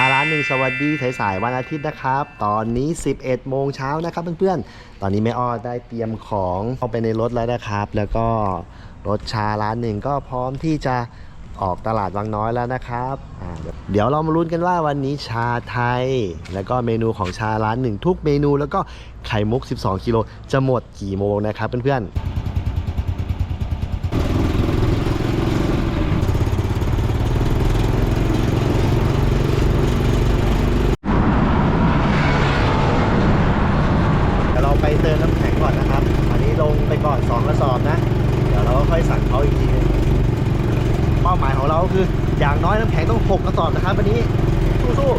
าร้านหนึ่งสวัสดีสายๆวันอาทิตย์นะครับ ตอนนี้ 11 โมงเช้านะครับเพื่อนๆ ตอนนี้แม่อ้อได้เตรียมของเข้าไปในรถแล้วนะครับ แล้วก็รถชาร้านหนึ่งก็พร้อมที่จะออกตลาดวังน้อยแล้วนะครับ เดี๋ยวเรามาลุ้นกันว่าวันนี้ชาไทย แล้วก็เมนูของชาร้านหนึ่งทุกเมนู แล้วก็ไข่มุก 12 กิโลจะหมดกี่โมงนะครับเพื่อนๆ เดี๋ยวเรา ไปเติมน้ำแข็งก่อนนะครับ อันนี้ลงไปก่อน2กระสอบนะ เดี๋ยวเราก็ค่อยสั่งเขาอีกทีนึงเป้าหมายของเราคือ อย่างน้อยน้ำแข็งต้อง 6กระสอบนะครับวันนี้สู้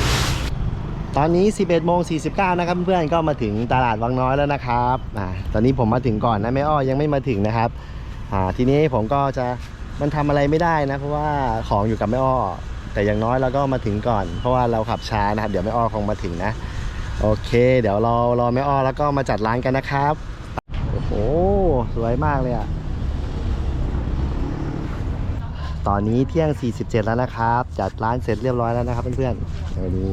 ๆตอนนี้ 11โมง49 นะครับเพื่อนๆก็มาถึงตลาดวังน้อยแล้วนะครับอ่าตอนนี้ผมมาถึงก่อนนะแม่อ้อยังไม่มาถึงนะครับอ่าทีนี้ผมก็จะมันทำอะไรไม่ได้นะเพราะว่าของอยู่กับแม่อ้อ แต่อย่างน้อยเราก็มาถึงก่อน เพราะว่าเราขับช้านะครับ เดี๋ยวแม่อ้อคงมาถึงนะ โอเคเดี๋ยวรอรอแม่อ้อแล้วก็มาจัดร้านกันนะครับ โอ้โห สวยมากเลยอะตอนนี้เที่ยง 47 แล้วนะครับ จัดร้านเสร็จเรียบร้อยแล้วนะครับเพื่อนๆอนี่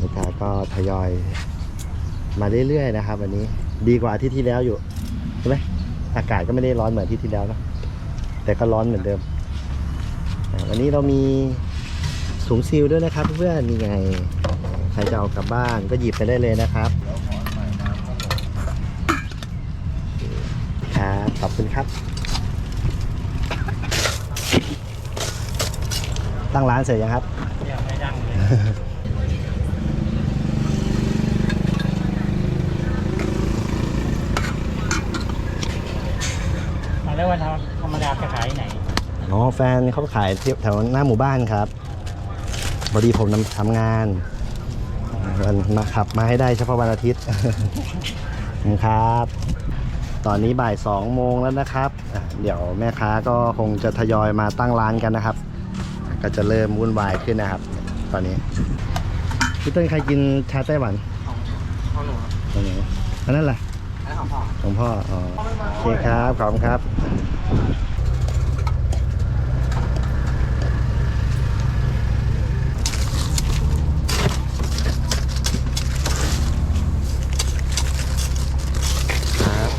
ลูกค้าก็ทยอยมาเรื่อยๆนะครับวันนี้ดีกว่าอาที่ที่แล้วอยู่ใช่ไหมอากาศก็ไม่ได้ร้อนเหมือนอาที่ที่แล้วนะแต่ก็ร้อนเหมือนเดิม วันนี้เรามี ถุงซีลด้วยนะครับ เพื่อนๆนี่ไง ใครจะเอากลับบ้านก็หยิบไปได้เลยนะครับ ครับ ขอบคุณครับ ตั้งร้านเสร็จยังครับยังไม่ดังเลยมาแล้ววันธรรมดาจะขายไหน อ๋อ แฟนเขาขายที่แถวหน้าหมู่บ้านครับ พอดีผมทำงานวันมาขับมาให้ได้เฉพาะวันอาทิตย์ครับ ตอนนี้บ่ายสองโมงแล้วนะครับ เดี๋ยวแม่ค้าก็คงจะทยอยมาตั้งร้านกันนะครับ ก็จะเริ่มวุ่นวายขึ้นนะครับ ตอนนี้พี่เต้นใครกินชาไต้หวันของหนูตรงไหนอันนั้นแหละและของพ่อของพ่ออ๋อโอเคครับขอบคุณครับ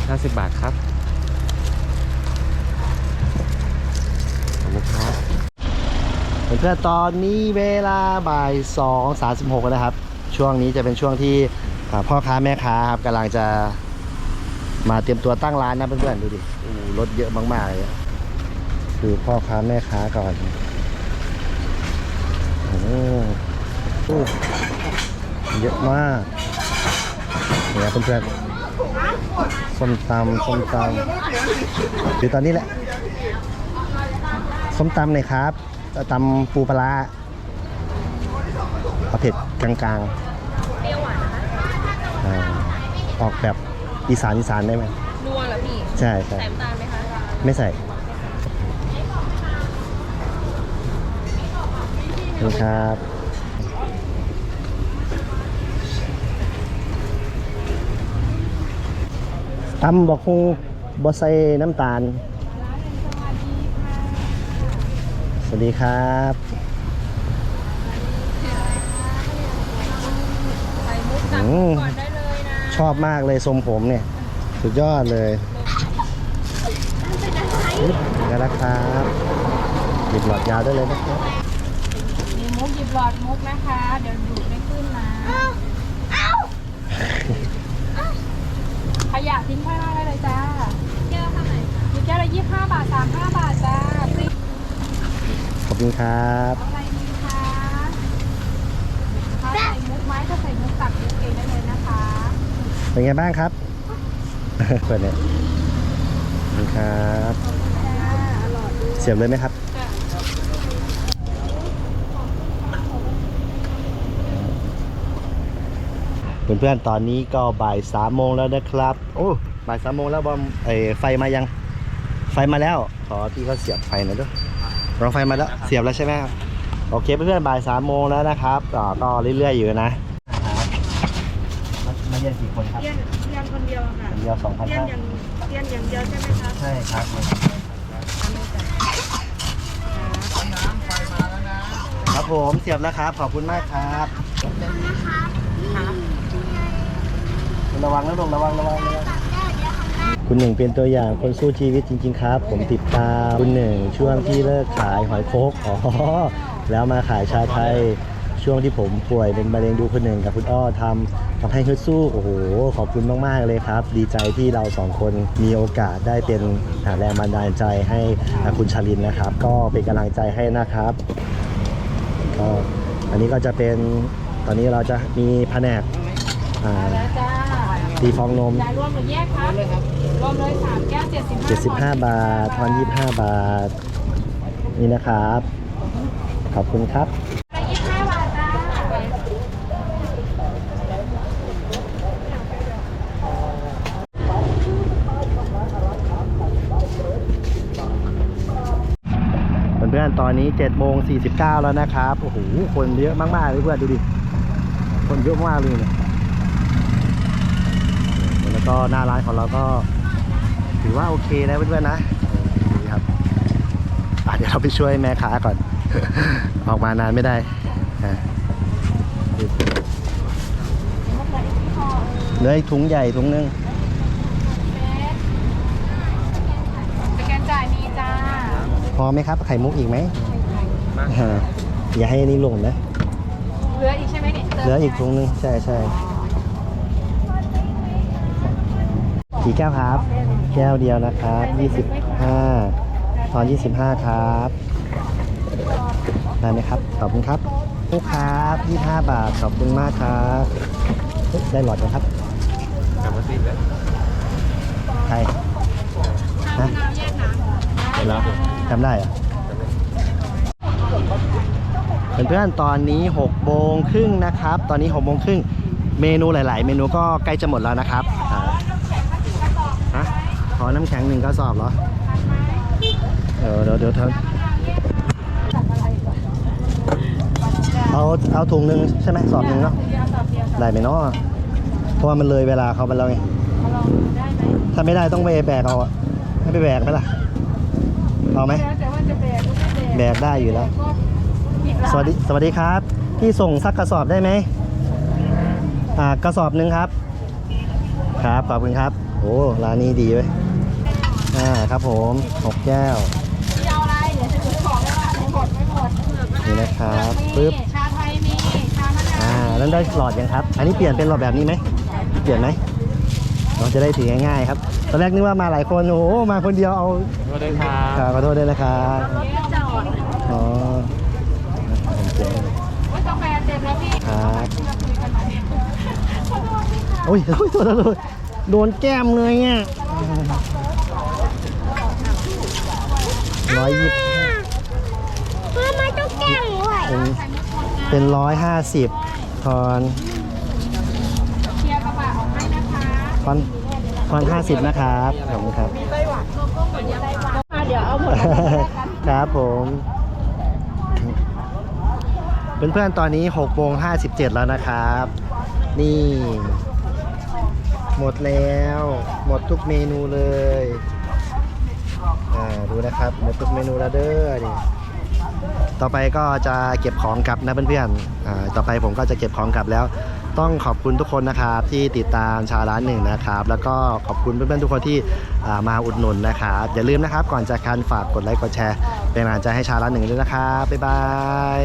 ครับ 50 บาทครับขอบคุณครับเพื่อนๆตอนนี้เวลาบ่าย2 36แล้วนะครับ ช่วงนี้จะเป็นช่วงที่อ่าพ่อค้าแม่ค้าครับกำลังจะมาเตรียมตัวตั้งร้านนะเพื่อนๆดูดิโอ้โหรถเยอะมากๆเลยอะดูพ่อค้าแม่ค้าก่อนโอ้โหโอ้เยอะมากเนี่ยเพื่อนๆ ส้มตำส้มตำคือตอนนี้แหละส้มตำหน่อยครับตำปูปลาร้าเอาเผ็ดกลางๆเปรี้ยวหวานนะคะออกแบบอีสานอีสานได้ไหมนัวเหรอพี่ ใช่ใช่ใส่น้ำตาลไหมคะ ไม่ใส่นี่ครับ ตำบอกคงบอใส่น้ำตาล สวัสดีครับใส่มุกตักอืมก่อนได้เลยนะชอบมากเลยทรงผมเนี่ย สุดยอดเลยนี่นะครับหยิบหลอดยาวได้เลยนะครับมีมุกหยิบหลอดมุกนะคะ เดี๋ยวดูดไม่ขึ้นนะข ยะทิ้งข้างล่างได้เลยจ้า แก้วเท่าไหร่มีแก้วละยี่สิบห้าบาทสามห้าบาทจ้าฟรีขอบคุณครับเอาอะไรดีคะถ้าใส่มุกไหมถ้าใส่มุกตักมุกเองได้เลยนะคะ เป็นไงบ้างครับ เปิดเนี่ยขอบคุณครับจ้าอร่อยด้วย เสียบเลยไหมครับ จ้ะ เพื่อนๆตอนนี้ก็บ่ายสามโมงแล้วนะครับ โอ้บ่ายสามโมงแล้วบอมเอยไฟมายัง ไฟมาแล้ว ขอพี่เขาเสียบไฟหน่อยด้วยรอไฟมาแล้วเสียบแล้วใช่ไหมครับโอเคเพื่อนๆบ่ายสามโมงแล้วนะครับก็ก็เรื่อยๆอยู่นะมาเรียนกี่คนครับเรียนเรียนคนเดียวค่ะคนเดียวสองพันเรียนห้าอย่างเรียนอย่างเดียวใช่ไหมคะใช่ครับทำไม่ได้ครับผมเสียบแล้วครับ ขอบคุณมากครับระวังนะลงระวังระวังระวังคุณหนึ่งเป็นตัวอย่างคนสู้ชีวิตจริง ๆ ครับ ผมติดตามคุณหนึ่งช่วงที่เลิกขายหอยโคกอ๋อแล้วมาขายชาไทยช่วงที่ผมป่วยเป็นมะเร็งดูคุณหนึ่งกับคุณอ้อทำทำให้ฮึดสู้โอ้โหขอบคุณมาก ๆ เลยครับ ดีใจที่เราสองคนมีโอกาสได้เป็นอ่าแรงบันดาลใจให้คุณชาลินนะครับ ก็เป็นกำลังใจให้นะครับก็อันนี้ก็จะเป็นตอนนี้เราจะมีแผนกอ่าแล้วจ้า ตีฟองนม จ่ายรวมหรือแยกครับรวมเลยสามแก้วเจ็ดสิบห้า75 บาททอน25 บาท นี่นะครับ ขอบคุณครับยี่สิบห้าบาทจ้าเพื่อนๆ ตอนนี้7โมง49 แล้วนะครับ โอ้โห คนเยอะมากๆเลยเพื่อนดูดิ คนเยอะมากเลยเนี่ยแล้ว ก็หน้าร้านของเราก็ถือว่าโอเคนะเพื่อนๆนะนี่ครับอะเดี๋ยวเราไปช่วยแม่ค้าก่อน ออกมานานไม่ได้อะเหลืออีกถุงใหญ่ถุงนึงสแกนจ่ายมีจ้าพอไหมครับ ไข่มุกอีกไหมอ่าอย่าให้อันนี้หล่นนะ เหลืออีกใช่ไหมเนี่ยเหลืออีกถุงนึง ใช่ใช่ กี่แก้วครับ แก้วเดียวนะครับ25ตอน25ครับได้ไหมครับ ขอบคุณครับลูกครับ25บาท ขอบคุณมากครับ ได้หลอดนะครับใครฮะน้ำแยกน้ำแล้จำได้เหรอเพื่อนๆ ตอนนี้6โมงครึ่งนะครับ ตอนนี้6โมงครึ่ง เมนูหลาย ๆ เมนูก็ใกล้จะหมดแล้วนะครับ อน้ำแข็งหนึ่งกระสอบเหรอ เดี๋ยวเดี๋ยวเดี๋ยวเธอเอาเอาถุงหนึ่งใช่ไหมสอบหนึ่งเนาะได้ไหมเนาะเพราะว่ามันเลยเวลาเขาไปแล้วไงมาลองถ้าไม่ได้ต้องไปแบกเอาอะให้ไปแบกไหมล่ะเอาไหมแบกได้อยู่แล้ว สวัสดีสวัสดีครับ พี่ส่งสักกระสอบได้ไหมอ่ากระสอบหนึ่งครับ ครับขอบคุณครับ โอ้ร้านนี้ดีเว้ย อ่าครับผมหกแก้วพี่เอาอะไรเดี๋ยวจะถือของแล้วล่ะไม่หมดไม่หมดนี่นะครับมีปึ๊บชาไทยมีชามะนาวอ่าแล้วได้หลอดยังครับ อันนี้เปลี่ยนเป็นหลอดแบบนี้ไหมเปลี่ยนไหมเราจะได้ถือง่ายๆครับตอนแรกนึกว่ามาหลายคนโอ้โหมาคนเดียวเอาสวัสดีครับครับขอโทษด้วยนะครับรถจอดอ๋อโอ้ยกาแฟเต็มแล้วพี่ครับที่เราคุยกันมาเนี่ยขอโทษพี่ค่ะโอ้ยโอ้ยโทษโทษโทษโดนแก้มเลยเนี่ย ร้อยยี่สิบทำไมต้องแกล้งด้วยเป็นเป็นร้อยห้าสิบทอนทอนทอนห้าสิบนะครับขอบคุณครับเดี๋ยวเอาหมดครับผม เพื่อนๆตอนนี้6โมง57 แล้วนะครับ นี่ หมดแล้ว หมดทุกเมนูเลย นะครับหมดทุกเมนูแล้วเด้อนี่ต่อไปก็จะเก็บของกลับนะเพื่อนๆอ่าต่อไปผมก็จะเก็บของกลับแล้ว ต้องขอบคุณทุกคนนะครับที่ติดตามชาร้านหนึ่งนะครับ แล้วก็ขอบคุณเพื่อนๆทุกคนที่มาอุดหนุนนะครับอย่าลืมนะครับก่อนจากการฝากกดไลค์กดแชร์เป็นกำลังใจให้ชาร้านหนึ่งด้วยนะครับบ๊ายบาย